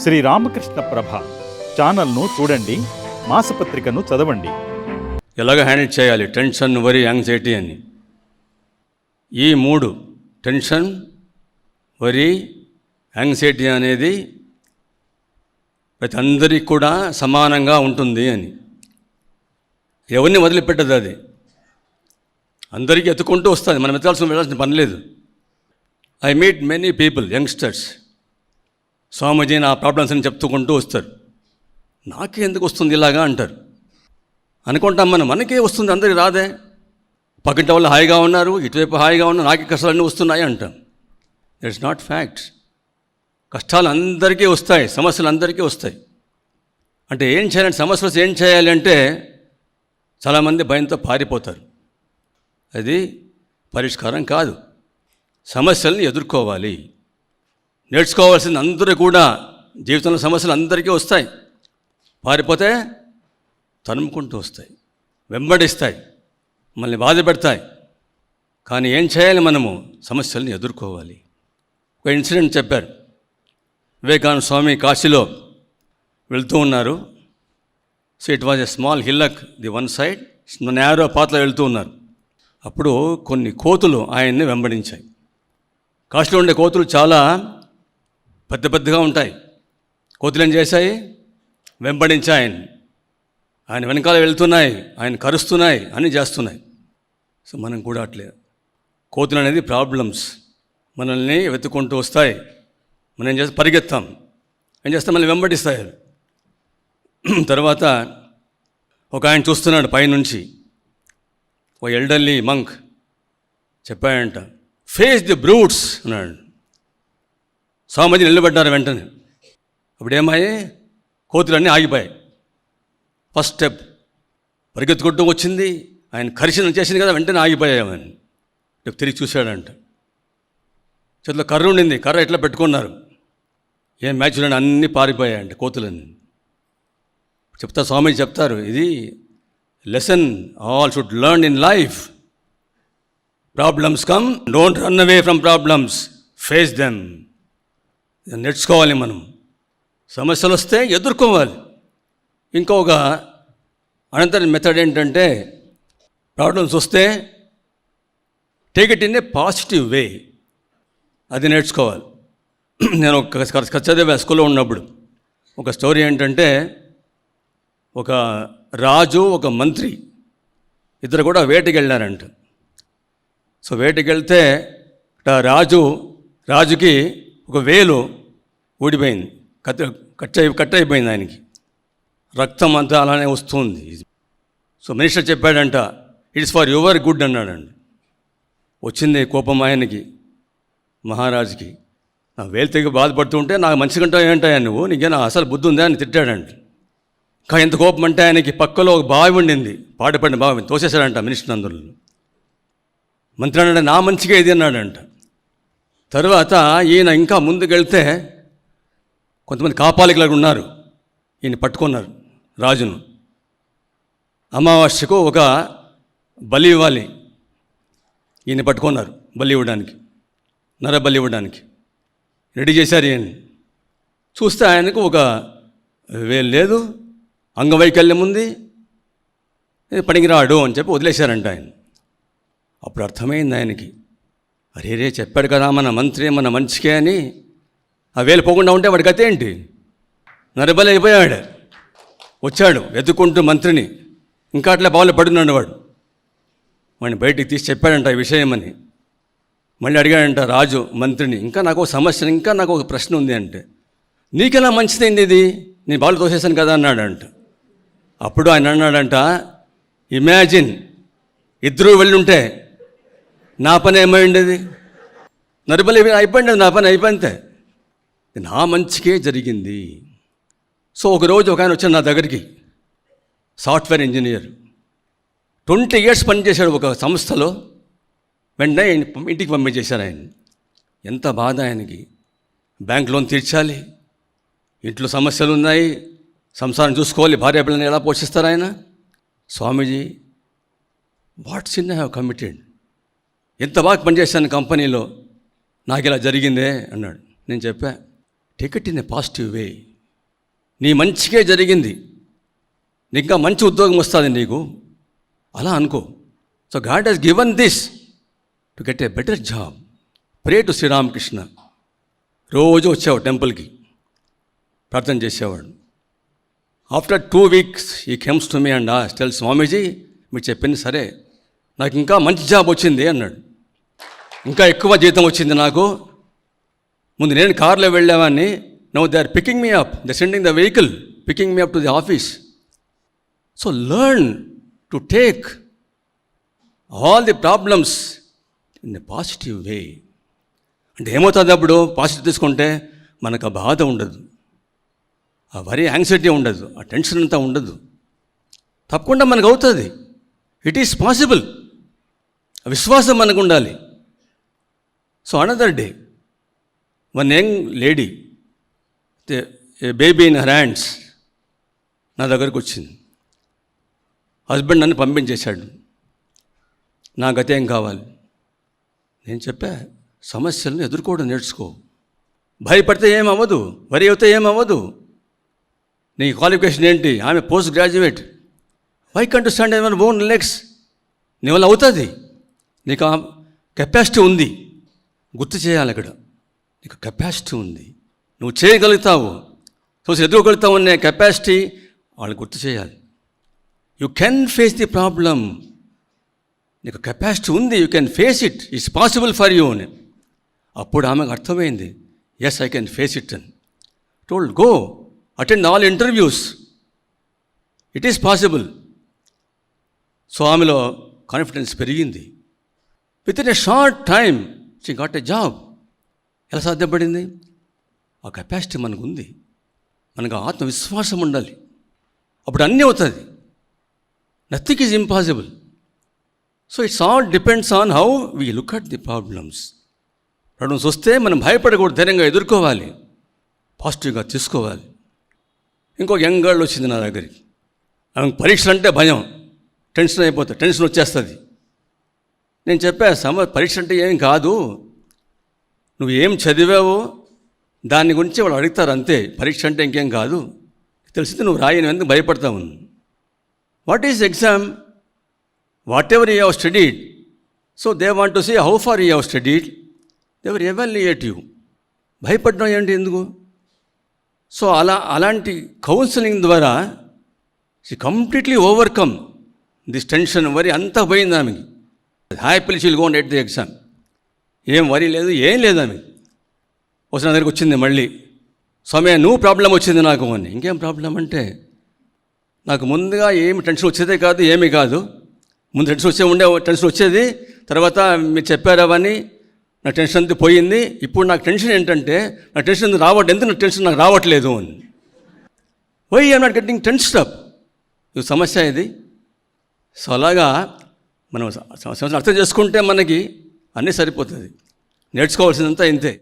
శ్రీ రామకృష్ణ ప్రభ ఛానల్ను చూడండి మాసపత్రికను చదవండి. ఎలాగ హ్యాండిల్ చేయాలి? టెన్షన్ వరి యాంగ్జైటీ అని. ఈ మూడు టెన్షన్ వరి యాంగ్జైటీ అనేది ప్రతి అందరికీ కూడా సమానంగా ఉంటుంది అని. ఎవరిని వదిలిపెట్టదు అది? అందరికీ ఎత్తుకుంటూ వస్తుంది. మనం ఎత్తాల్సిన వెళ్ళాల్సిన పని లేదు. I meet many people youngsters Swamiji నా ప్రాబ్లమ్స్ అని చెప్తుకుంటూ వస్తారు. నాకే ఎందుకు వస్తుంది ఇలాగా అంటారు. అనుకుంటాం మనం మనకే వస్తుంది అందరికి రాదే. పక్కింటి వాళ్ళు హాయిగా ఉన్నారు ఇటువైపు హాయిగా ఉన్నారు నాకే కష్టాలన్నీ వస్తున్నాయి అంటాం. ఇట్స్ నాట్ ఫ్యాక్ట్ కష్టాలు అందరికీ వస్తాయి సమస్యలు అందరికీ వస్తాయి. అంటే ఏం చేయాలంటే సమస్యలు వస్తే ఏం చేయాలి అంటే చాలామంది భయంతో పారిపోతారు. అది పరిష్కారం కాదు. సమస్యల్ని ఎదుర్కోవాలి. నేర్చుకోవాల్సింది అందరూ కూడా జీవితంలో సమస్యలు అందరికీ వస్తాయి. పారిపోతే తనుముకుంటూ వస్తాయి. వెంబడిస్తాయి. మనల్ని బాధ పెడతాయి. కానీ ఏం చేయాలి మనము? సమస్యల్ని ఎదుర్కోవాలి. ఒక ఇన్సిడెంట్ చెప్పారు. వివేకానంద స్వామి కాశీలో వెళ్తూ ఉన్నారు. So it was a small hillock the one side narrow పాతలో వెళ్తూ ఉన్నారు. అప్పుడు కొన్ని కోతులు ఆయన్ని వెంబడించాయి. కాశీలో ఉండే కోతులు చాలా పెద్ద పెద్దగా ఉంటాయి. కోతులు ఏం చేశాయి వెంబడించాయి. ఆయన ఆయన వెనకాల వెళ్తున్నాయి ఆయన కరుస్తున్నాయి అన్నీ చేస్తున్నాయి. సో మనం కూడా అట్లే. కోతులు అనేది ప్రాబ్లమ్స్ మనల్ని వెతుక్కుంటూ వస్తాయి. మనం ఏం చేస్తాం? పరిగెత్తాం. ఏం చేస్తాం? మళ్ళీ వెంబడిస్తాయి. తర్వాత ఒక ఆయన చూస్తున్నాడు పైనుంచి. ఓ ఎల్డర్లీ మంక్ చెప్పాడంట ఫేస్ ది బ్రూట్స్ అన్నాడు. స్వామీజీ నిలబడ్డారు వెంటనే. అప్పుడు ఏమాయి కోతులన్నీ ఆగిపోయాయి. ఫస్ట్ స్టెప్ పరిగెత్తుకుంటూ వచ్చింది. ఆయన కరిశనం చేసింది కదా వెంటనే ఆగిపోయామని రేపు తిరిగి చూశాడంట. చేతిలో కర్ర ఉండింది. కర్ర ఎట్లా పెట్టుకున్నారు? ఏం మ్యాచ్లు అన్నీ పారిపోయాయంట కోతులన్నీ. చెప్తా స్వామి చెప్తారు ఇది lesson all should learn in life problems come don't run away from problems face them నేర్చుకోవాలి మనం. సమస్యలు వస్తే ఎదుర్కోవాలి. ఇంకొక అనంతరం మెథడ్ ఏంటంటే ప్రాబ్లమ్స్ వస్తే take it in a positive way అది నేర్చుకోవాలి. నేను ఒక కథ చదివా స్కూల్లో ఉన్నప్పుడు. ఒక స్టోరీ ఏంటంటే ఒక రాజు ఒక మంత్రి ఇద్దరు కూడా వేటకి వెళ్ళారంట. సో వేటకి వెళ్తే రాజు రాజుకి ఒక వేలు ఊడిపోయింది. కట్ కట్ అయి కట్ అయిపోయింది ఆయనకి. రక్తం అంతా అలానే వస్తుంది. సో మినిస్టర్ చెప్పాడంట ఇట్స్ ఫర్ యువర్ గుడ్ అన్నాడండి వచ్చింది కోపం ఆయనకి మహారాజుకి. నా వేలు తెగి బాధపడుతుంటే నాకు మంచి కంటావు ఏంటాయా నువ్వు? నీకేనా అసలు బుద్ధి ఉందా? అని తిట్టాడంట. ఇంకా ఎంత కోపం అంటే ఆయనకి పక్కలో ఒక బావి ఉండింది. పాడుపడిన బావి తోసేశాడంట మినిస్టర్ అందరూ మంత్రి అన్నాడు నా మంచిగా ఇది అన్నాడంట. తర్వాత ఈయన ఇంకా ముందుకెళ్తే కొంతమంది కాపాలికలు ఉన్నారు. ఈయన పట్టుకున్నారు రాజును. అమావాస్యకు ఒక బలి ఇవ్వాలి. ఈయన పట్టుకున్నారు బలి ఇవ్వడానికి నర బలి ఇవ్వడానికి. రెడీ చేశారు ఈయన చూస్తే ఆయనకు ఒక వేలు లేదు అంగవైకల్యం ఉంది. పనికిరాడు అని చెప్పి వదిలేశారంట ఆయన. అప్పుడు అర్థమైంది ఆయనకి. అరే రే చెప్పాడు కదా మన మంత్రి మన మంచికే అని. ఆ వేలు పోకుండా ఉంటే వాడి గత ఏంటి? నరబలి అయిపోయాడు వచ్చాడు వెతుక్కుంటూ మంత్రిని. ఇంకా అట్లా బావులు పడున్నాడు వాడు. వాడిని బయటికి తీసి చెప్పాడంట ఈ విషయం అని. మళ్ళీ అడిగాడంట రాజు మంత్రిని ఇంకా నాకు ఒక సమస్య ఇంకా నాకు ఒక ప్రశ్న ఉంది అంటే. నీకెలా మంచిదైంది ఇది? నేను బాలు తోసేసాను కదా అన్నాడంట. అప్పుడు ఆయన అన్నాడంట ఇమాజిన్ ఇద్దరూ వెళ్ళుంటే నా పని ఏమైండేది? నరుబలి అయిపోయింది నా పని అయిపోయిందే. నా మంచికే జరిగింది. సో ఒకరోజు ఒక ఆయన వచ్చాడు నా దగ్గరికి. Software engineer. ట్వంటీ ఇయర్స్ పనిచేశాడు ఒక సంస్థలో. వెంటనే ఆయన ఇంటికి పంపించేశారు ఆయన. ఎంత బాధ ఆయనకి. బ్యాంక్ లోన్ తీర్చాలి. ఇంట్లో సమస్యలు ఉన్నాయి. సంసారం చూసుకోవాలి. భార్య పిల్లని ఎలా పోషిస్తారు ఆయన? Swamiji what sin I have committed. ఎంత బాగా పనిచేశాను కంపెనీలో నాకు ఇలా జరిగిందే అన్నాడు. నేను చెప్పా take it in a positive way నీ మంచిగా జరిగింది. ఇంకా మంచి ఉద్యోగం వస్తుంది నీకు. అలా అనుకో. So God he's given this to get a better job pray to Shri Ramakrishna రోజు వచ్చేవాడు టెంపుల్కి. ప్రార్థన చేసేవాడు. ఆఫ్టర్ టూ వీక్స్ ఈ కెమ్స్ టు మీ అండ్ ఆ స్టెల్ స్వామీజీ మీరు చెప్పింది సరే. నాకు ఇంకా మంచి జాబ్ వచ్చింది అన్నాడు. ఇంకా ఎక్కువ జీతం వచ్చింది నాకు. ముందు నేను కార్లో వెళ్ళామని no they are picking me up the sending the vehicle picking me up to the office so learn to take all the problems in a positive way అంటే ఏమవుతుంది అప్పుడు? పాజిటివ్ తీసుకుంటే మనకు ఆ బాధ ఉండదు. ఆ వరి యాంగ్జైటీ ఉండదు. ఆ టెన్షన్ అంతా ఉండదు. తప్పకుండా మనకు అవుతుంది. ఇట్ ఈస్ పాసిబుల్ విశ్వాసం మనకు ఉండాలి so another day one young lady baby in her hands నా దగ్గరకు వచ్చింది. హస్బెండ్ నన్ను పంపించేశాడు. నా గతి ఏం కావాలి? నేను చెప్పా సమస్యలను ఎదుర్కోవడం నేర్చుకో. భయపడితే ఏమవ్వదు వరి అవుతే ఏమవ్వదు నీ క్వాలిఫికేషన్ ఏంటి? ఆమె post graduate why can't stand ఏమైనా ఓన్ లెగ్స్ నీ వల్ల అవుతుంది. నీకు ఆ కెపాసిటీ ఉంది. గుర్తు చేయాలి అక్కడ. నీకు కెపాసిటీ ఉంది. నువ్వు చేయగలుగుతావు. సో ఎదుర్కోగలుగుతావు అనే కెపాసిటీ వాళ్ళు గుర్తు చేయాలి. You can face the problem నీకు కెపాసిటీ ఉంది. You can face it it's possible for you అని. అప్పుడు ఆమెకు అర్థమైంది. Yes I can face it అని. Told go attend all interviews it is possible so ఆమెలో కాన్ఫిడెన్స్ పెరిగింది. Within a short time she got a job ఎలా సాధ్యపడింది? ఆ కెపాసిటీ మనకు ఉంది మనకు ఆత్మవిశ్వాసం ఉండాలి. అప్పుడు అన్నీ అవుతుంది. Nothing is impossible so it's all depends on how we look at the problems problems వస్తే మనం భయపడకూడదు ధైర్యంగా ఎదుర్కోవాలి. పాజిటివ్గా తీసుకోవాలి. ఇంకో యంగ్ గర్ల్ వచ్చింది నా దగ్గరికి. ఆమెకు పరీక్షలు అంటే భయం. టెన్షన్ అయిపోతుంది టెన్షన్ వచ్చేస్తుంది. నేను చెప్పా సమ పరీక్ష అంటే ఏం కాదు. నువ్వు ఏం చదివావో దాని గురించి వాళ్ళు అడుగుతారు అంతే. పరీక్ష అంటే ఇంకేం కాదు. తెలిసింది నువ్వు రాయని ఎందుకు భయపడతావు? What is exam whatever you have studied so they want to see how far you have studied they were evaluate you భయపడడం ఏంటి ఎందుకు? సో అలా అలాంటి కౌన్సిలింగ్ ద్వారా she completely overcome this tension worry అంతా పోయింది ఆమెకి. Happily she'll gone at the exam. ఏం వరి లేదు ఏం లేదు ఆమె ఒకసారి నా దగ్గరికి వచ్చింది మళ్ళీ. సమయం నువ్వు ప్రాబ్లం వచ్చింది నాకు అని. ఇంకేం ప్రాబ్లం అంటే నాకు ముందుగా ఏమి టెన్షన్ వచ్చేదే కాదు ఏమీ కాదు. ముందు టెన్షన్ వచ్చే ఉండే టెన్షన్ వచ్చేది. తర్వాత మీరు చెప్పారు అవన్నీ నా టెన్షన్ అంతా పోయింది. ఇప్పుడు నాకు టెన్షన్ ఏంటంటే నా టెన్షన్ రావట్ ఎందుకు నా టెన్షన్ నాకు రావట్లేదు అని. Why I'm not getting tension up ఇది సమస్య ఇది. సో అలాగా మనం సంవత్సరం అర్థం చేసుకుంటే మనకి అన్నీ సరిపోతుంది. నేర్చుకోవాల్సిందంతా ఇంతే.